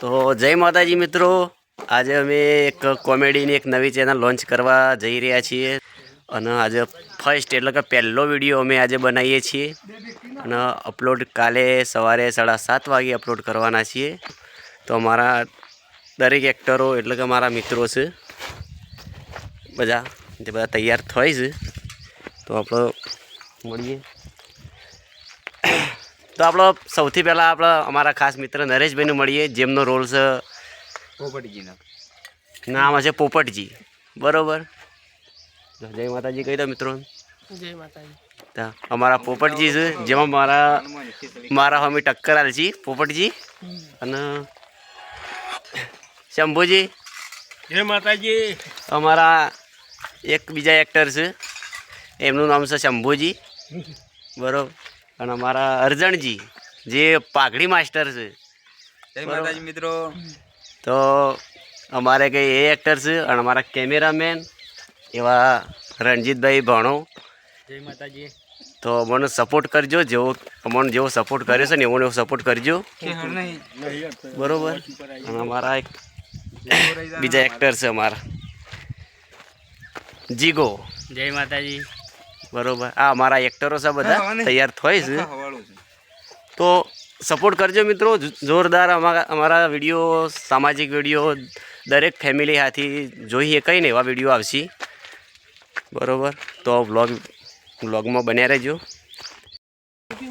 તો જય માતાજી મિત્રો. આજે અમે એક કોમેડીની એક નવી ચેનલ લોન્ચ કરવા જઈ રહ્યા છીએ. અને આજે ફર્સ્ટ એટલે કે પહેલો વીડિયો અમે આજે બનાવીએ છીએ. અને અપલોડ કાલે સવારે સાડા સાત વાગે અપલોડ કરવાના છીએ. તો અમારા દરેક એક્ટરો એટલે કે મારા મિત્રો છે. બધા જે બધા તૈયાર થાય છે. તો આપણે મળીએ. તો આપણો સૌથી પહેલાં આપણે અમારા ખાસ મિત્ર નરેશભાઈને મળીએ જેમનો રોલ છે પોપટજીનો. નામ હશે પોપટજી. બરોબર? જય માતાજી કહી દો મિત્રો. જય માતાજી. અમારા પોપટજી છે જેમાં મારા મારા હમી ટક્કર આવેલ છે પોપટજી. અને શંભુજી. જય માતાજી. અમારા એક બીજા એક્ટર છે. એમનું નામ છે શંભુજી. બરોબર? અને અમારા અરજણજી જે પાઘડી માસ્ટર છે. જય માતાજી મિત્રો. તો અમારે કંઈ એ એક્ટર છે અને અમારા કેમેરામેન એવા રણજીતભાઈ ભણો. જય માતાજી. તો અમને સપોર્ટ કરજો જેવો અમને જેવો સપોર્ટ કર્યો છે ને એવો એવો સપોર્ટ કરજો. બરોબર? અને અમારા એક બીજા એક્ટર છે અમારા. જીગો. જય માતાજી. બરોબર. આ અમારા એક્ટરો છે બધા. તૈયાર થાય છે. તો સપોર્ટ કરજો મિત્રો. જોરદાર અમારા અમારા વીડિયો સામાજિક વીડિયો દરેક ફેમિલી હાથી જોઈએ કંઈ ને એવા વીડિયો આવશે. બરોબર. તો વ્લોગ વ્લોગમાં બન્યા રહેજો. ટોપી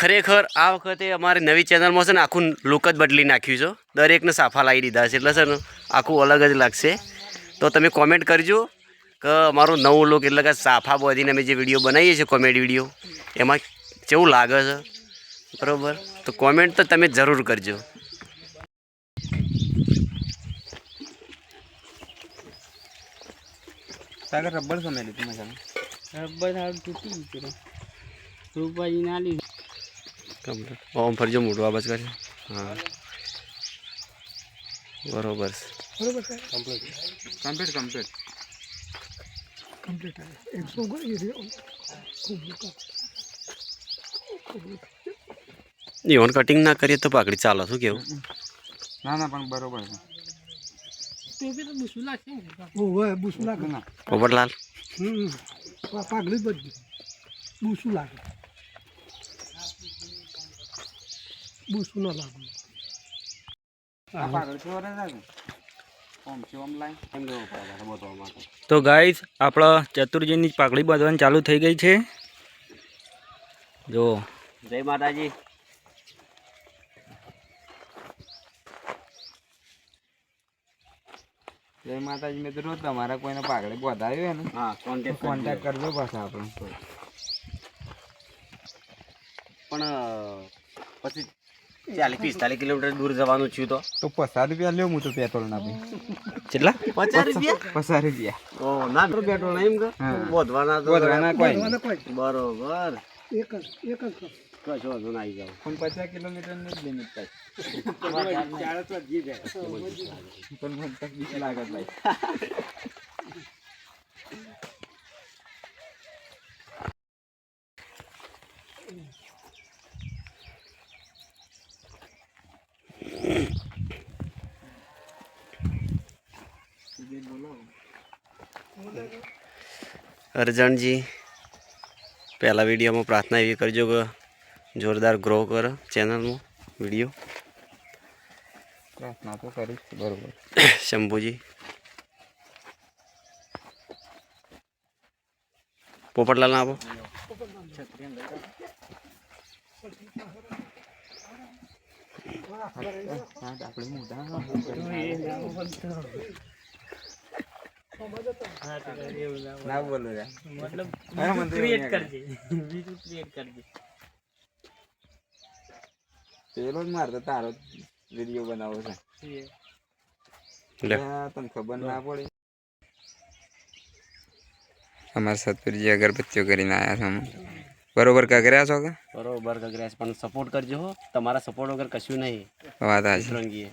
ખરેખર આ વખતે અમારી નવી ચેનલમાં છે ને આખું લુક જ બદલી નાખ્યું છે. દરેકને સાફા લાવી દીધા છે. એટલે છે ને આખું અલગ જ લાગશે. તો તમે કોમેન્ટ કરજો કે અમારું નવું લુક એટલે કે સાફા બોધીને અમે જે વીડિયો બનાવીએ છીએ કોમેડી વીડિયો એમાં કેવું લાગે છે? બરાબર? તો કોમેન્ટ તો તમે જરૂર કરજો. રબર સમય લીધું રબર તૂટી ગયું રૂપાજી ના લીધું કમ્પ્લીટ. ઓમ ફરજો મોટું અવાજ કર્યો હા. બરોબર છે. બરોબર કમ્પ્લીટ. Complete complete. કમ્પ્લીટ એકસો ઈવન કટિંગ ના કરીએ તો પાકડી ચાલો શું કેવું? ના ના પણ બરોબર છે. પોપટલાલ પાઘડી બધી બુસું લાગે પડે બતાવવા માટે તો ગાઈસ આપણા ચતુર્જીની પાકડી બાંધવાની ચાલુ થઈ ગઈ છે. જો. જય માતાજી. જય માતાજી મિત્રો તમારા કોઈને પાઘડી બોધાવી હોય ને હા કોન્ટેક્ટ કોન્ટેક્ટ કરજો. પાછા આપણે. પણ પછી ચાલીસ પિસ્તાલીસ કિલોમીટર દૂર જવાનું છું તો. તો પચાસ રૂપિયા લ્યો હું તો પેટ્રોલ ના ભાઈ. કેટલા? પચાસ રૂપિયા? પચાસ રૂપિયા. ઓ ના તો પેટ્રોલ એમ કે. બોધવાના તો બોધવાના કોઈ બરોબર. એક જ એક જ કશો વાંધો ના આવી જાવ પણ પચાસ કિલોમીટરની જ લિમિટ થાય. પણ બીક લાગે ભાઈ અરજણજી પહેલા વિડીયોમાં પ્રાર્થના એવી કરજો કે જોરદાર ગ્રો કરો ચેનલમાં વીડિયો. પ્રાર્થના તો કરીશ બરોબર. શંભુજી. પોપટલાલ ના આપો. આપણે મોટા ના બોલો મતલબ ક્રિએટ કરજે. બીજું ક્રિએટ કરજે. પેલો જ મારતો તારો વીડિયો બનાવો છે. તને ખબર ના પડી. અમારા સતપુરજી અગરબત્તીઓ કરીને આવ્યા છો બરોબર કગર્યા છો કે? બરોબર કગર્યા છે પણ સપોર્ટ કરજો હો. તમારા સપોર્ટ વગર કશું નહીં. વાત હાચી. રંગીએ